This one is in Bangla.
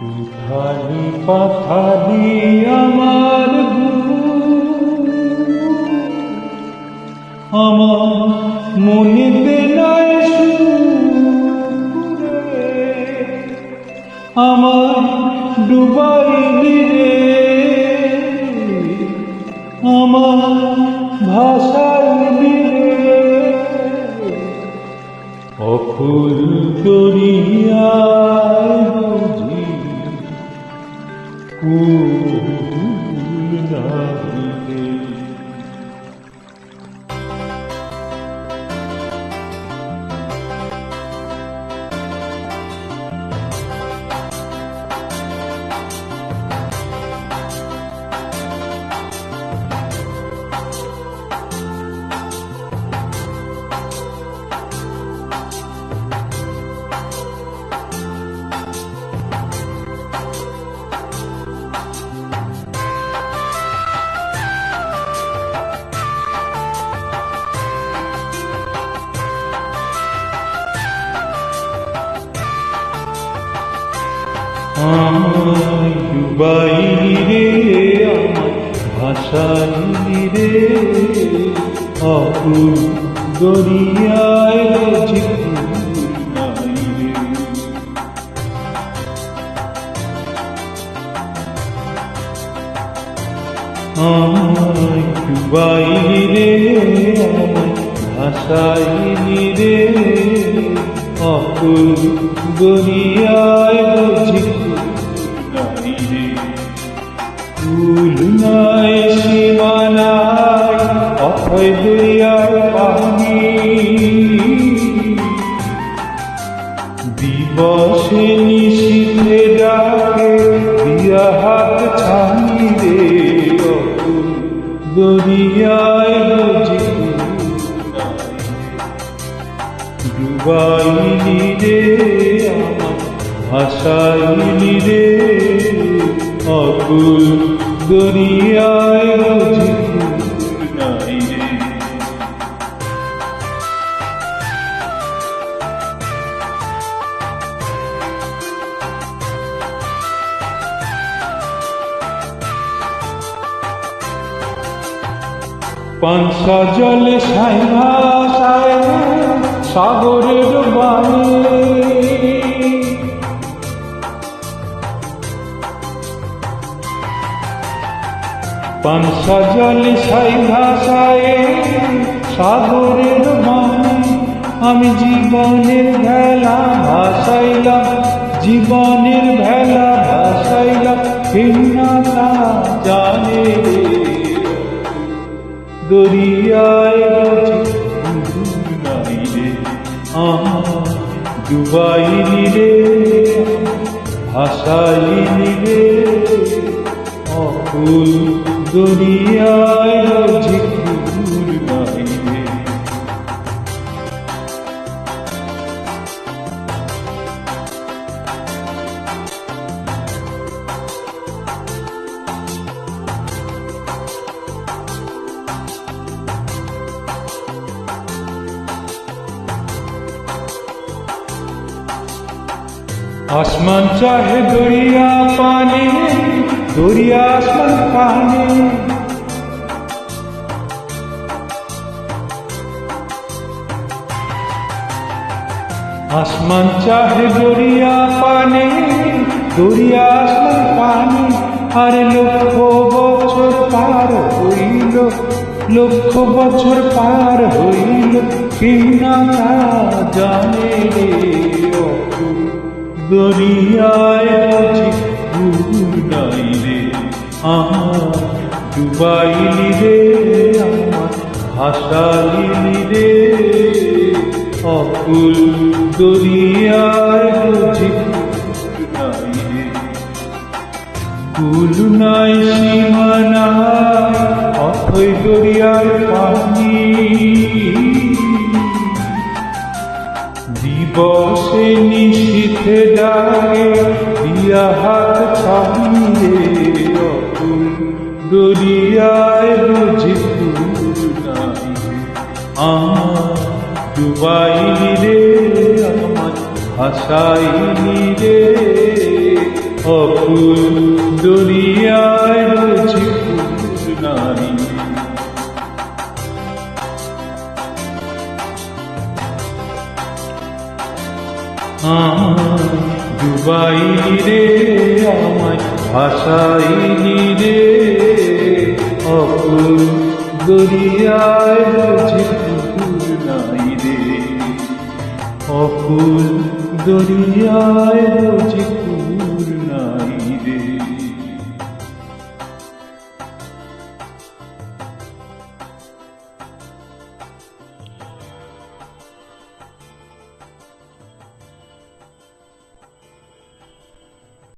খালি পাখালি আমার আমার মনে বেলায় সুরে। আমার ডুবাইলি রে। আমার ভাষাইলি রে। অকুল দরিয়ায় বুঝি কুল নাহিতে আমায় ডুবাইলি রে আমার ভাসাইলি রে অকুল দরিয়ায় আমায় ডুবাইলি রে আমায় অকুল দরিয়ায় বুঝি। নাই রে কুল নাই সীমানায় অথয় দরিয়ায় পানি দিবসে নিশীথে ডাকে, দিয়া হাত ছানি রে, অকুল দরিয়ায় বুঝি। ডুবাইলি রে আমার ভাসাইলি রে অকুল দরিয়ায় বুঝি নাই জলে সাই ভাষায় সাগরের বাণী। পাংসা জলে সাই ভাষায় সাগরের বাণী। আমি জীবনের ভেলা ভাসাইলাম, জীবনের ভেলা ভাসাইলাম ভিন্নতা জানে দরিয়ায় আমার ডুবাইলি রে ভাসাইলি রে অকুল দরিয়ায় आसमान चाहे दरिया पानी दरिया आसमान पानी आसमान चाहे दरिया पानी দরিয়া আসমান পানি আরে লক্ষ বছর পার হইল লক্ষ বছর পার হইল কিনা তা জানে রে অকুল দরিয়ায় বুঝি ভুল নাই রে আমার, ডুবাইলি রে আমার ভাসাইলি রে। অকুল দরিয়ায় ভুল নাই সীমানায় অথই দরিয়ার পানি। দিবসে নিশীথে ডাকে দিয়া হাত ছাড়িয়ে দরিয়ায় বুঝি আমার ডুবাইলি রে, আমার ভাসাইলি রে অকুল দরিয়ায় ডুবাইনি রে আমায় ভাসাইনি রে। অপুর দরিয়ায় রে। অপুর দরিয়ায়